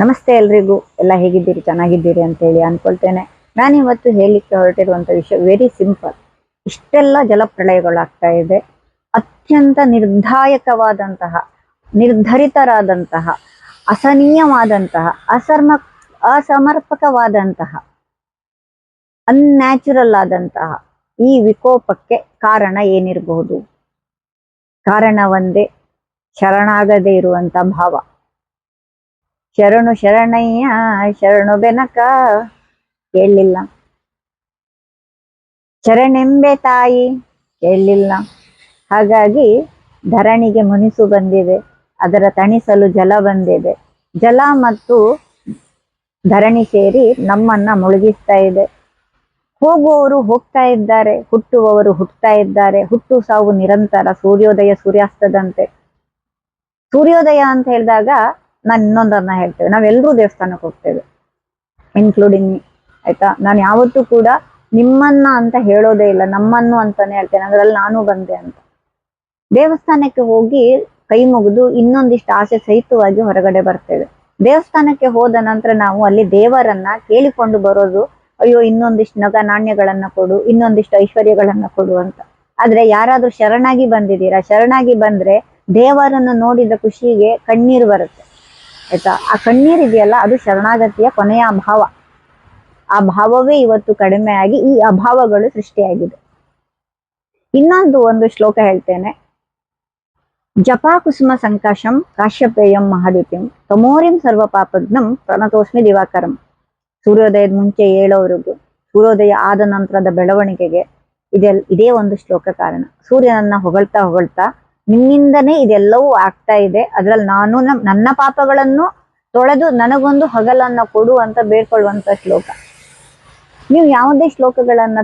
ನಮಸ್ತೆ ಎಲ್ರಿಗೂ. ಎಲ್ಲ ಹೇಗಿದ್ದೀರಿ? ಚೆನ್ನಾಗಿದ್ದೀರಿ ಅಂತ ಹೇಳಿ ಅನ್ಕೊಳ್ತೇನೆ. ನಾನು ಇವತ್ತು ಹೇಳಲಿಕ್ಕೆ ಹೊರಟಿರುವಂಥ ವಿಷಯ ವೆರಿ ಸಿಂಪಲ್ ಇಷ್ಟೆಲ್ಲ ಜಲಪ್ರಳಯಗಳಾಗ್ತಾ ಇದೆ. ಅತ್ಯಂತ ನಿರ್ಧಾಯಕವಾದಂತಹ, ನಿರ್ಧರಿತರಾದಂತಹ, ಅಸನೀಯವಾದಂತಹ, ಅಸರ್ಮ, ಅಸಮರ್ಪಕವಾದಂತಹ ಅನ್ಯಾಚುರಲ್ ಆದಂತಹ ಈ ವಿಕೋಪಕ್ಕೆ ಕಾರಣ ಏನಿರಬಹುದು? ಕಾರಣ ಒಂದೇ, ಶರಣಾಗದೇ ಇರುವಂತ ಭಾವ. ಶರಣು ಶರಣಯ್ಯ, ಶರಣು ಬೆನಕ. ಕೇಳಲಿಲ್ಲ ಶರಣೆಂಬೆ ತಾಯಿ ಕೇಳಲಿಲ್ಲ ಹಾಗಾಗಿ ಧರಣಿಗೆ ಮುನಿಸು ಬಂದಿದೆ. ಅದರ ತಣಿಸಲು ಜಲ ಬಂದಿದೆ. ಜಲ ಮತ್ತು ಧರಣಿ ಸೇರಿ ನಮ್ಮನ್ನ ಮುಳುಗಿಸ್ತಾ ಇದೆ. ಹೋಗುವವರು ಹೋಗ್ತಾ ಇದ್ದಾರೆ, ಹುಟ್ಟುವವರು ಹುಟ್ಟುತ್ತಾ ಇದ್ದಾರೆ. ಹುಟ್ಟು ಸಾವು ನಿರಂತರ, ಸೂರ್ಯೋದಯ ಸೂರ್ಯಾಸ್ತದಂತೆ. ಸೂರ್ಯೋದಯ ಅಂತ ಹೇಳಿದಾಗ ನಾನು ಇನ್ನೊಂದನ್ನ ಹೇಳ್ತೇವೆ. ನಾವೆಲ್ಲರೂ ದೇವಸ್ಥಾನಕ್ಕೆ ಹೋಗ್ತೇವೆ. ಇನ್ಕ್ಲೂಡಿಂಗ್ ಆಯ್ತಾ? ನಾನು ಯಾವತ್ತೂ ಕೂಡ ನಿಮ್ಮನ್ನ ಅಂತ ಹೇಳೋದೇ ಇಲ್ಲ. ನಮ್ಮನ್ನು ಅಂತಾನೆ ಹೇಳ್ತೇನೆ. ಅದ್ರಲ್ಲಿ ನಾನು ಬಂದೆ ಅಂತ. ದೇವಸ್ಥಾನಕ್ಕೆ ಹೋಗಿ ಕೈ ಮುಗಿದು ಇನ್ನೊಂದಿಷ್ಟು ಆಸೆ ಸಹಿತವಾಗಿ ಹೊರಗಡೆ ಬರ್ತೇವೆ. ದೇವಸ್ಥಾನಕ್ಕೆ ಹೋದ ನಂತರ ನಾವು ಅಲ್ಲಿ ದೇವರನ್ನ ಕೇಳಿಕೊಂಡು ಬರೋದು, ಅಯ್ಯೋ, ಇನ್ನೊಂದಿಷ್ಟು ನಗ ನಾಣ್ಯಗಳನ್ನ ಕೊಡು, ಇನ್ನೊಂದಿಷ್ಟು ಐಶ್ವರ್ಯಗಳನ್ನ ಕೊಡು ಅಂತ. ಆದ್ರೆ ಯಾರಾದ್ರೂ ಶರಣಾಗಿ ಬಂದಿದ್ದೀರಾ? ಶರಣಾಗಿ ಬಂದ್ರೆ ದೇವರನ್ನು ನೋಡಿದ ಖುಷಿಗೆ ಕಣ್ಣೀರು ಬರುತ್ತೆ. ಆಯ್ತಾ? ಆ ಕಣ್ಣೀರಿದೆಯಲ್ಲ ಅದು ಶರಣಾಗತಿಯ ಕೊನೆಯ ಅಭಾವ. ಆ ಭಾವವೇ ಇವತ್ತು ಕಡಿಮೆ ಆಗಿ ಈ ಅಭಾವಗಳು ಸೃಷ್ಟಿಯಾಗಿದೆ. ಇನ್ನೊಂದು ಒಂದು ಶ್ಲೋಕ ಹೇಳ್ತೇನೆ. ಜಪಾ ಕುಸುಮ ಸಂಕಾಶಂ ಕಾಶ್ಯಪೇಯಂ ಮಹಾದೀಪ್ಯಂ ತಮೋರಿಂ ಸರ್ವ ಪಾಪಜ್ಞಂ ಪ್ರಣತೋಸ್ಮಿ ದಿವಾಕರಂ. ಸೂರ್ಯೋದಯದ ಮುಂಚೆ ಏಳೋವರೆಗೂ, ಸೂರ್ಯೋದಯ ಆದ ನಂತರದ ಬೆಳವಣಿಗೆಗೆ ಇದೆಲ್ ಇದೇ ಒಂದು ಶ್ಲೋಕ ಕಾರಣ. ಸೂರ್ಯನನ್ನ ಹೊಗಳ್ತಾ ಹೊಗಳ್ತಾ ನಿನ್ನಿಂದನೇ ಇದೆಲ್ಲವೂ ಆಗ್ತಾ ಇದೆ. ಅದ್ರಲ್ಲಿ ನಾನು ನನ್ನ ಪಾಪಗಳನ್ನು ತೊಳೆದು ನನಗೊಂದು ಹಗಲನ್ನ ಕೊಡು ಅಂತ ಬೇಡ್ಕೊಳ್ಳುವಂತ ಶ್ಲೋಕ. ನೀವು ಯಾವುದೇ ಶ್ಲೋಕಗಳನ್ನ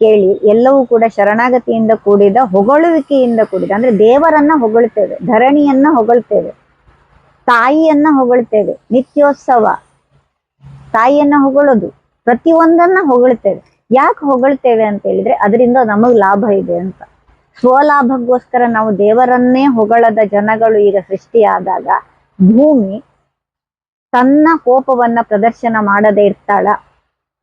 ಕೇಳಿ ಎಲ್ಲವೂ ಕೂಡ ಶರಣಾಗತಿಯಿಂದ ಕೂಡಿದ, ಹೊಗಳುವಿಕೆಯಿಂದ ಕೂಡಿದ, ಅಂದ್ರೆ ದೇವರನ್ನ ಹೊಗಳ್ತೇವೆ, ಧರಣಿಯನ್ನ ಹೊಗಳ್ತೇವೆ, ತಾಯಿಯನ್ನ ಹೊಗಳ್ತೇವೆ, ನಿತ್ಯೋತ್ಸವ, ತಾಯಿಯನ್ನ ಹೊಗಳೋದು, ಪ್ರತಿಯೊಂದನ್ನ ಹೊಗಳ್ತೇವೆ. ಯಾಕೆ ಹೊಗಳ್ತೇವೆ ಅಂತ ಹೇಳಿದ್ರೆ, ಅದರಿಂದ ನಮಗ್ ಲಾಭ ಇದೆ ಅಂತ. ಸ್ವಲಾಭಕ್ಕೋಸ್ಕರ ನಾವು ದೇವರನ್ನೇ ಹೊಗಳದ ಜನಗಳು ಈಗ ಸೃಷ್ಟಿಯಾದಾಗ ಭೂಮಿ ತನ್ನ ಕೋಪವನ್ನ ಪ್ರದರ್ಶನ ಮಾಡದೇ ಇರ್ತಾಳ.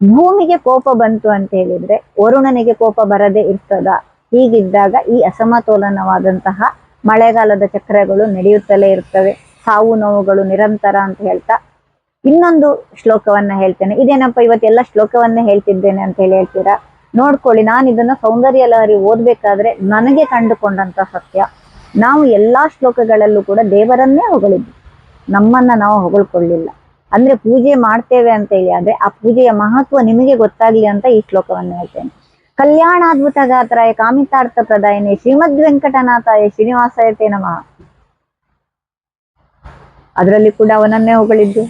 ಭೂಮಿಗೆ ಕೋಪ ಬಂತು ಅಂತ ಹೇಳಿದ್ರೆ ವರುಣನಿಗೆ ಕೋಪ ಬರದೇ ಇರ್ತದ. ಹೀಗಿದ್ದಾಗ ಈ ಅಸಮತೋಲನವಾದಂತಹ ಮಳೆಗಾಲದ ಚಕ್ರಗಳು ನಡೆಯುತ್ತಲೇ ಇರ್ತವೆ. ಸಾವು ನೋವುಗಳು ನಿರಂತರ ಅಂತ ಹೇಳ್ತಾ ಇನ್ನೊಂದು ಶ್ಲೋಕವನ್ನ ಹೇಳ್ತೇನೆ. ಇದೇನಪ್ಪ ಇವತ್ತೆಲ್ಲ ಶ್ಲೋಕವನ್ನೇ ಹೇಳ್ತಿದ್ದೇನೆ ಅಂತ ಹೇಳಿ ಹೇಳ್ತೀರಾ? ನೋಡ್ಕೊಳ್ಳಿ, ನಾನು ಇದನ್ನ ಸೌಂದರ್ಯ ಲಹರಿ ಓದ್ಬೇಕಾದ್ರೆ ನನಗೆ ಕಂಡುಕೊಂಡಂತ ಸತ್ಯ. ನಾವು ಎಲ್ಲಾ ಶ್ಲೋಕಗಳಲ್ಲೂ ಕೂಡ ದೇವರನ್ನೇ ಹೊಗಳಿದ್ವಿ. ನಮ್ಮನ್ನ ನಾವು ಹೊಗಳ್ಕೊಳ್ಳಿಲ್ಲ. ಅಂದ್ರೆ ಪೂಜೆ ಮಾಡ್ತೇವೆ ಅಂತ ಹೇಳಿ, ಆದ್ರೆ ಆ ಪೂಜೆಯ ಮಹತ್ವ ನಿಮಗೆ ಗೊತ್ತಾಗ್ಲಿ ಅಂತ ಈ ಶ್ಲೋಕವನ್ನು ಹೇಳ್ತೇನೆ. ಕಲ್ಯಾಣಾದ್ಭುತ ಗಾತ್ರಾಯ ಕಾಮಿತಾರ್ಥ ಪ್ರದಾಯನೇ ಶ್ರೀಮದ್ ವೆಂಕಟನಾಥಾಯ ಶ್ರೀನಿವಾಸಾಯತೆ ನಮಃ ಅದರಲ್ಲಿ ಕೂಡ ಅವನನ್ನೇ ಹೊಗಳಿದ್ದು.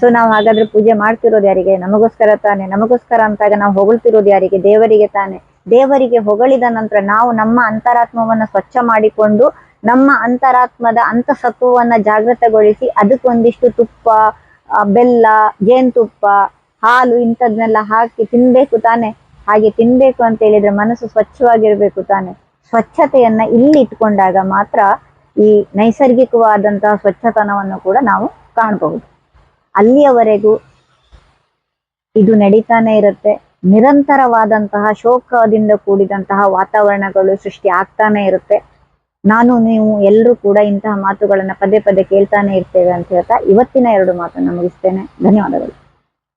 ಸೊ ನಾವು ಹಾಗಾದ್ರೆ ಪೂಜೆ ಮಾಡ್ತಿರೋದು ಯಾರಿಗೆ? ನಮಗೋಸ್ಕರ ತಾನೆ. ನಮಗೋಸ್ಕರ ಅಂತಾಗ ನಾವು ಹೊಗಳ್ತಿರೋದು ಯಾರಿಗೆ? ದೇವರಿಗೆ ತಾನೆ. ದೇವರಿಗೆ ಹೊಗಳಿದ ನಂತರ ನಾವು ನಮ್ಮ ಅಂತರಾತ್ಮವನ್ನ ಸ್ವಚ್ಛ ಮಾಡಿಕೊಂಡು ನಮ್ಮ ಅಂತರಾತ್ಮದ ಅಂತಸತ್ವವನ್ನ ಜಾಗೃತಗೊಳಿಸಿ ಅದಕ್ಕೊಂದಿಷ್ಟು ತುಪ್ಪ ಬೆಲ್ಲ, ಜೇನುತುಪ್ಪ, ಹಾಲು ಇಂಥದ್ನೆಲ್ಲ ಹಾಕಿ ತಿನ್ಬೇಕು ತಾನೆ. ಹಾಗೆ ತಿನ್ಬೇಕು ಅಂತ ಹೇಳಿದ್ರೆ ಮನಸ್ಸು ಸ್ವಚ್ಛವಾಗಿರ್ಬೇಕು ತಾನೆ. ಸ್ವಚ್ಛತೆಯನ್ನ ಇಲ್ಲಿ ಇಟ್ಕೊಂಡಾಗ ಮಾತ್ರ ಈ ನೈಸರ್ಗಿಕವಾದಂತಹ ಸ್ವಚ್ಛತನವನ್ನು ಕೂಡ ನಾವು ಕಾಣಬಹುದು. ಅಲ್ಲಿಯವರೆಗೂ ಇದು ನಡೀತಾನೆ ಇರುತ್ತೆ. ನಿರಂತರವಾದಂತಹ ಶೋಕದಿಂದ ಕೂಡಿದಂತಹ ವಾತಾವರಣಗಳು ಸೃಷ್ಟಿ ಆಗ್ತಾನೆ ಇರುತ್ತೆ. ನಾನು, ನೀವು ಎಲ್ಲರೂ ಕೂಡ ಇಂತಹ ಮಾತುಗಳನ್ನ ಪದೇ ಪದೇ ಕೇಳ್ತಾನೆ ಇರ್ತೇವೆ ಅಂತ ಹೇಳ್ತಾ ಇವತ್ತಿನ ಎರಡು ಮಾತನ್ನ ಮುಗಿಸ್ತೇನೆ. ಧನ್ಯವಾದಗಳು.